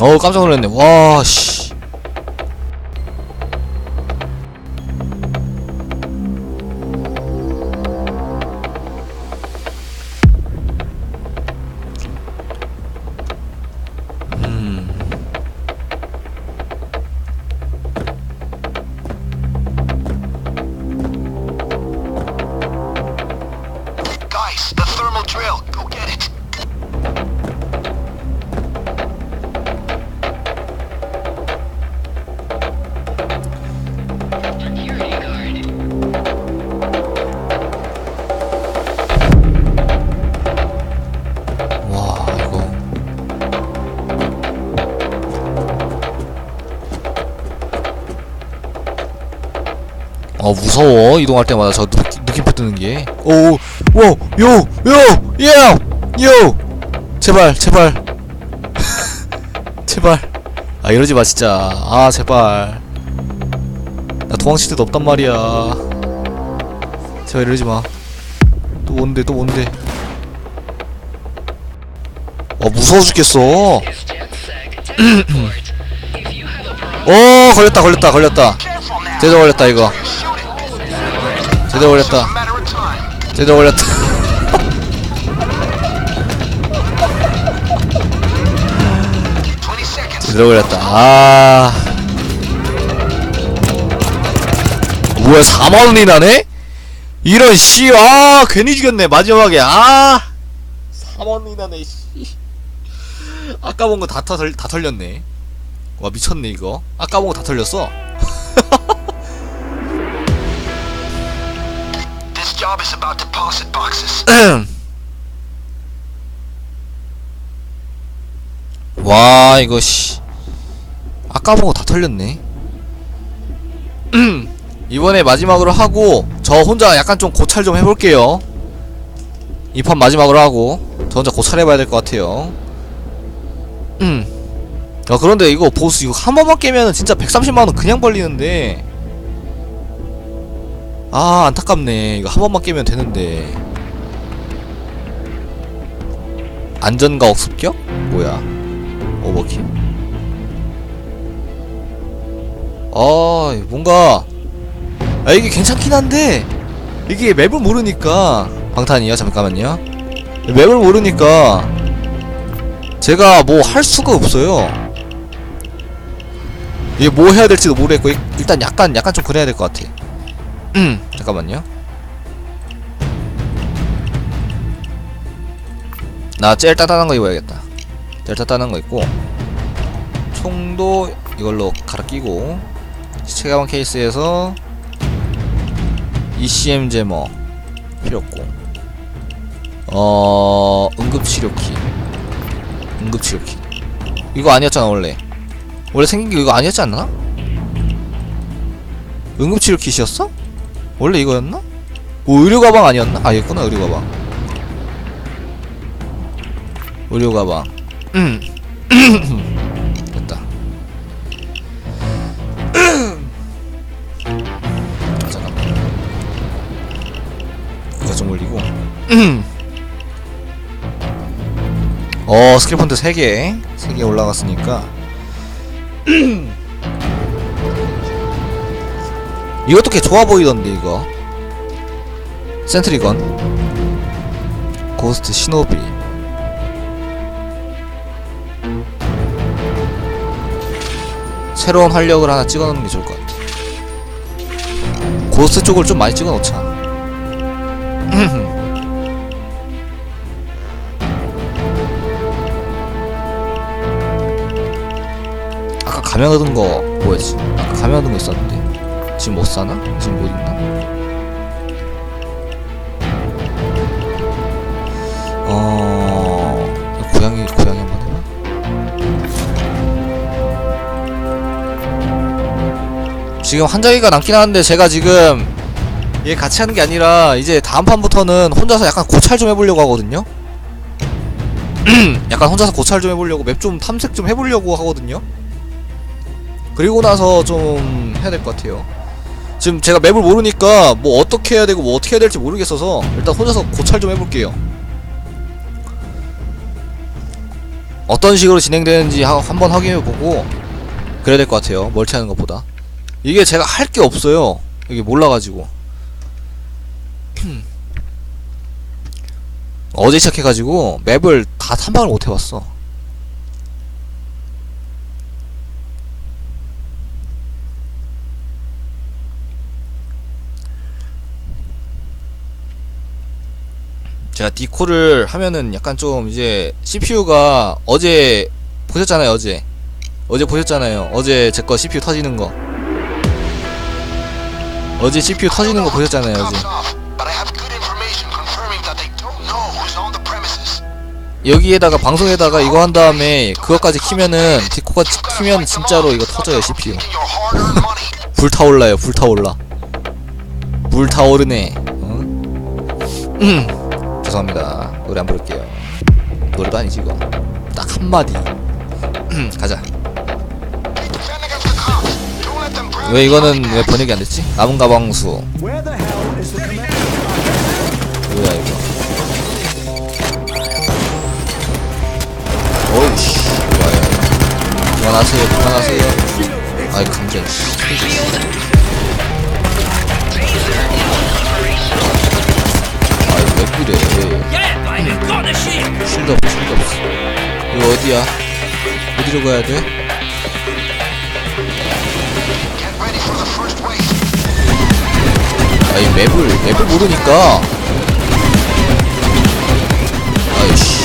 어 깜짝 놀랐네. 와씨 어 무서워. 이동할 때마다 저 느, 느낌표 뜨는 게. 오 오 요요요요. 제발 제발. 제발. 아 이러지 마 진짜. 아 제발. 나 도망칠 데도 없단 말이야. 제발 이러지 마 또 뭔데 또 뭔데 어 무서워 죽겠어. 어 걸렸다 걸렸다 걸렸다. 제대로 걸렸다 이거. 제대로 time. 제대로 걸렸다. 20 seconds. 제대로 걸렸다. 아. 뭐야 4만원이 나네? 이런 씨 아 괜히 죽였네 마지막에. 아. 4만원이 나네 씨. 아까 본 거다다 털렸네. 와 미쳤네 이거. 아까 본 거 다 털렸어 This job is about deposit boxes. 와 이거 씨 아까 보고 다 털렸네 이번에 마지막으로 하고 저 혼자 약간 좀 고찰 좀 해볼게요 이 판 마지막으로 하고 저 혼자 고찰해봐야 될 것 같아요 음. 야 그런데 이거 보스 이거 한 번만 깨면은 진짜 130만원 그냥 벌리는데 아 안타깝네 이거 한 번만 깨면 되는데 안전가 억습격? 뭐야 오버킬. 아, 뭔가 아 이게 괜찮긴 한데 이게 맵을 모르니까 방탄이요. 잠깐만요. 맵을 모르니까 제가 뭐 할 수가 없어요. 이게 뭐 해야 될지도 모르겠고 일- 일단 약간 약간 좀 그래야 될 것 같아. 음, 잠깐만요. 나 제일 단단한 거 입어야겠다. 제일 단단한 거 있고 총도 이걸로 갈아 끼고 시체 가방 케이스에서 ECM 제머 필요 없고 어 응급치료키 응급치료키 이거 아니었잖아 원래 원래 생긴 게 이거 아니었지 않나? 응급치료킷이었어? 원래 이거였나? 뭐 의료 가방 아니었나? 아 이거구나 의료 가방 의료 가방 음. 됐다. 아, 잠깐만. 이거 좀 올리고. 어, 스킬 폰트 3개. 3개 올라갔으니까. 이것도 꽤 좋아 보이던데, 이거. 센트리건. 고스트 시노비. 새로운 활력을 하나 찍어놓는 게 좋을 것 같아. 고스트 쪽을 좀 많이 찍어놓자. 아까 가면 얻은 거 뭐였지? 아까 가면 얻은 거 있었는데 지금 못 사나? 지금 못 있나? 어 고양이 고양이 한 번 해봐. 지금 한 장이가 남긴 하는데 제가 지금 얘 같이 하는 게 아니라 이제 다음 판부터는 혼자서 약간 고찰 좀 해보려고 하거든요. 약간 혼자서 고찰 좀 해보려고 맵 좀 탐색 좀 해보려고 하거든요. 그리고 나서 좀 해야 될 것 같아요. 지금 제가 맵을 모르니까 뭐 어떻게 해야 되고 뭐 어떻게 해야 될지 모르겠어서 일단 혼자서 고찰 좀 해볼게요. 어떤 식으로 진행되는지 하- 한번 확인해보고 그래야 될 것 같아요 멀티하는 것보다. 이게 제가 할 게 없어요. 이게 몰라가지고. 어제 시작해가지고 맵을 다 탐방을 못 해봤어 제가 디코를 하면은 약간 좀 이제 CPU가 어제 보셨잖아요 어제 어제 보셨잖아요 어제 제 거 CPU 터지는 거 어제 CPU 터지는 거 보셨잖아요 어제. 여기에다가 방송에다가 이거 한 다음에 그것까지 키면은 디코가 치- 키면 진짜로 이거 터져요 CPU. 불타올라요 불타올라 불타오르네 어? 음. 죄송합니다. 노래 안 부를게요. 노래도 아니지 이거. 딱 한마디. 음, 가자. 왜 이거는 왜 번역이 안 됐지? 남은 가방수? 뭐야 이거. 어우씨. 좋아요. 그만하세요 그만하세요. 아이 감정 이왜 그래 쉴드 없어 쉴드 없어. 이거 어디야? 어디로 가야 돼? 아이 맵을 맵을 모르니까. 아이씨.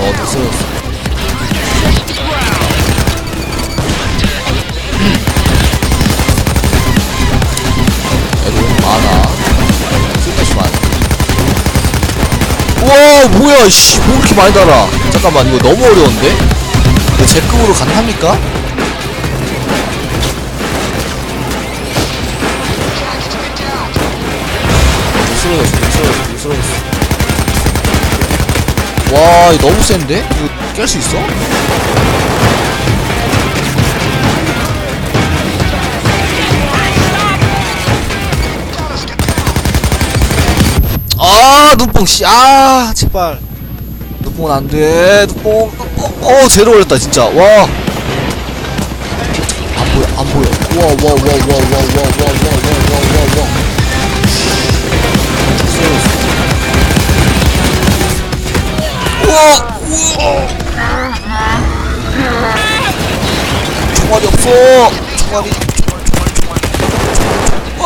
어 애들 뭐야 씨 뭐 이렇게 많이 달아 잠깐만 이거 너무 어려운데? 이거 제 급으로 가능합니까? 못 쓰러졌어 못 쓰러졌어 못 쓰러졌어 와 이거 너무 센데? 이거 깰 수 있어? 아 눈뽕 씨아 제발 눈뽕은 안돼 눈뽕 어 제대로 올렸다 진짜 와 안 보여 안 보여 와와와와와와와와와와와와 우와 우와 총알이 없어 총알이 아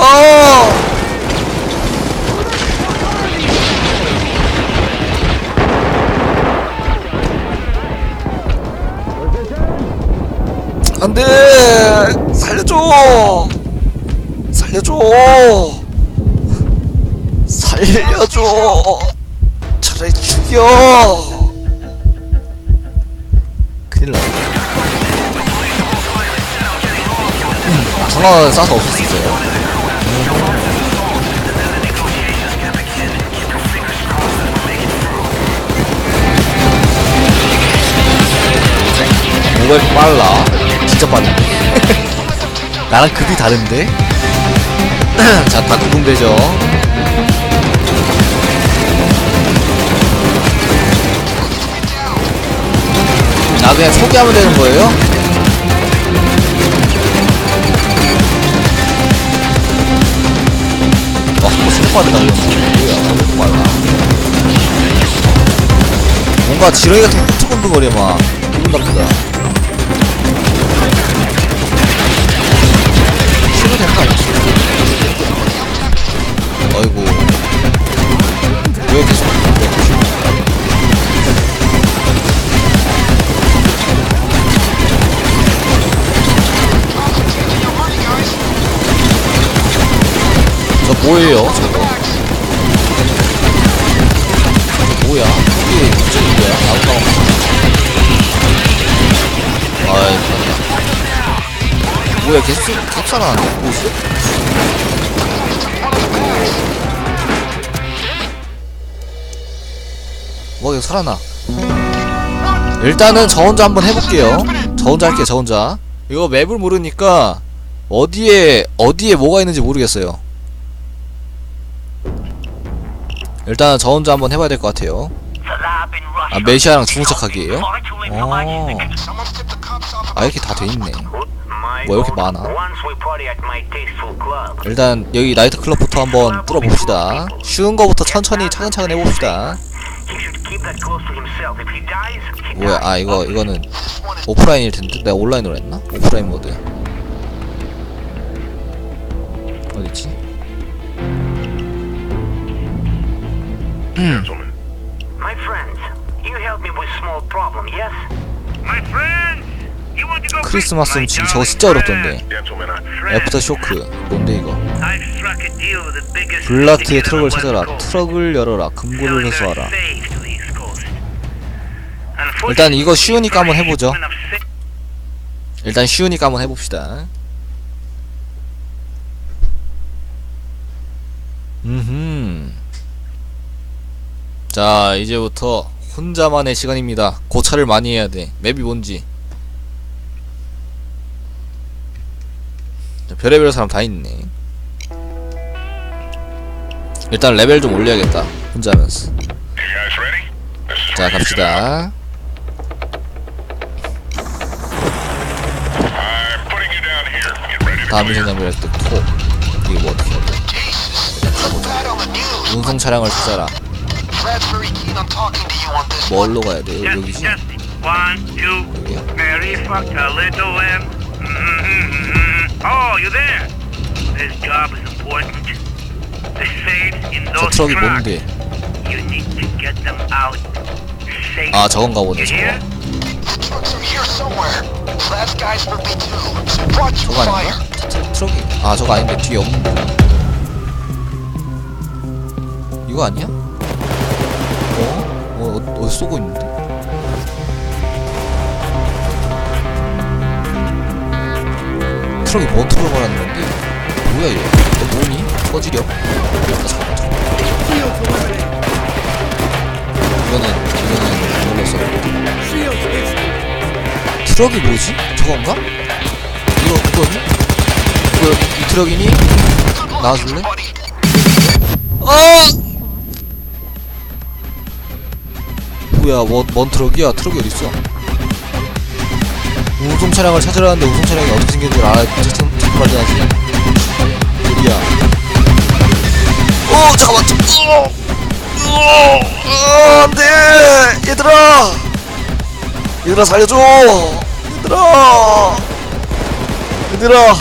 안돼 살려줘 살려줘 살려줘 차라리 죽여 큰일 났네 전화 싸서 없었어요 이렇게 빨라 진짜 빠른데 나랑 급이 다른데 자다 구분되죠 나 그냥 소개하면 되는 거예요? 와, 진짜 빠르다, 이거. 뭐야, 왜 이렇게 빨라. 뭔가 지렁이 같은 끈적끈적거려, 막. 기분 나쁘다. 약간 아이고. 왜 계속 저 뭐예요 저거? 뭐야? 이게 갑자기 뭐야? 아웃다운. 아이 뭐야, 계속 살아나네? 보스? 뭐, 계속 살아나. 일단은 저 혼자 한번 해볼게요. 저 혼자 할게요, 저 혼자. 이거 맵을 모르니까 어디에, 어디에 뭐가 있는지 모르겠어요. 일단 저 혼자 한번 해봐야 될 것 같아요 아 메시아랑 죽은 척하기예요? 어. 아 이렇게 다 돼 있네 뭐 이렇게 많아? 일단 여기 나이트 클럽부터 한번 뚫어봅시다. 쉬운 거부터 천천히 차근차근 해봅시다. 뭐야? 아 이거 이거는 오프라인일 텐데? 내가 온라인으로 했나? 오프라인 모드. 어딨지? Gentlemen, My friends, you helped me with small problem, yes? my friends, 크리스마스는 지금 저거 진짜 어렵던데. 애프터 쇼크. 뭔데 이거? 블라트의 트럭을 찾아라. 트럭을 열어라. 금고를 회수하라. 일단 이거 쉬우니까 한번 해보죠. 일단 쉬우니까 한번 해봅시다. 음흠. 자 이제부터 혼자만의 시간입니다. 고찰을 많이 해야 돼. 맵이 뭔지 별의별 사람 다 있네 일단 레벨 좀 올려야겠다 혼자 하면서 자 갑시다 다음. 미션 장면할 때토 이게 뭐 어떻게 해야 돼. 운송 차량을 찾아라. 뭘로 가야 돼 여기지 여기야 Oh, you there? This job is important. The safes in 저 those 트럭이 trucks. 뭔데 You need to get them out. Safe. 아 저건가 보네 You 저거? The trucks are here somewhere. Guys. So 저거 fire. 아닌가? 저 트- 트럭이 아 저거 아닌데 뒤에 없는데 이거 아니야? 어? 어 어, 어디 쏘고 있는데? 트럭이 말하는 건데? 뭐야 얘? 너 뭐니? 꺼지려? 이거는 이거는 몰랐어 트럭이 뭐지? 저건가? 이거 그거니? 이거 이 트럭이니? 나와줄래? 어! 뭐야 뭔, 뭔 트럭이야 트럭이 어딨어 운송 차량을 찾으라는데 운송 차량이 어떻게 생긴 줄 알아야 자꾸 자꾸 발견하지 어디야? 어 잠깐만. 저, 어! 어! 어, 안돼! 얘들아! 얘들아 살려줘! 얘들아! 얘들아!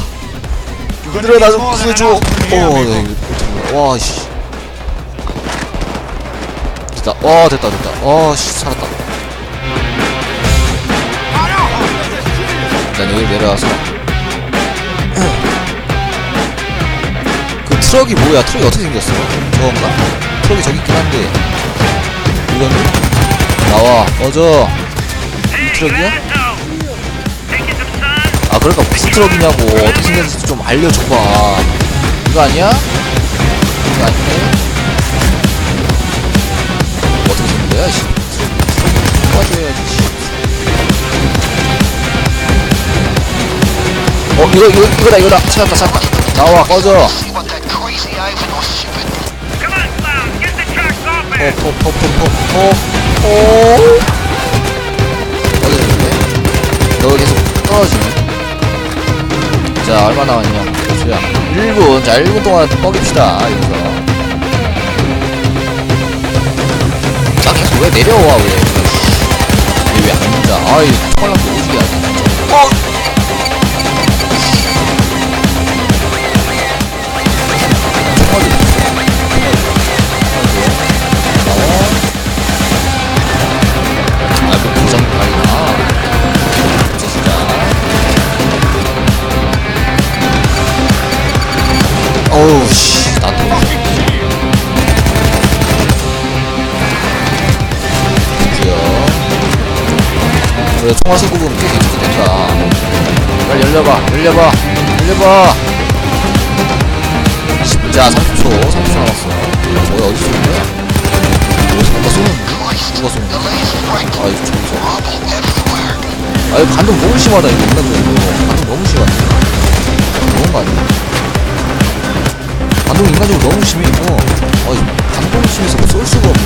얘들아 나 좀 구해줘. 어 어떡해. 와씨. 됐다. 와 됐다 됐다. 와 씨 살았다 일단 여기 내려와서 그 트럭이 뭐야 트럭이 어떻게 생겼어 저건가? 트럭이 저기 있긴 한데 이거는? 나와 꺼져 이 트럭이야? 아 그러니까 무슨 트럭이냐고 어떻게 생겼는지 좀 알려줘봐 이거 아니야? 이거 아닌데? 어떻게 생긴 거야 씨 도와줘야지 씨. 어 이거 이거 이거다 이거다. 찾았다 찾았다. 나와 꺼져. 포포포포포포 어디있는데? 너 계속 떨어지네. 자 얼마 남았냐? 보수야. 1분 자 1분 동안 뻐깁시다 여기서. 나 계속 왜 내려와 왜? 얘왜 앉아 아이 그래, 총알 꽤 괜찮게 된다. 빨리 열려봐, 열려봐, 열려봐. 자, 30초, 30초 남았어. 저기 어디 쏘는 거야? 어디서 뭔가 쏘는데? 누가 쏘는 거야? 아, 이거 좀 무서워. 아, 이거 반동 너무 심하다, 이거. 인간적으로. 반동 너무 심하다. 너무 거 아니야? 반동 인간적으로 너무 심해, 이거. 아, 이거 방공심에서 쏠 수가 없네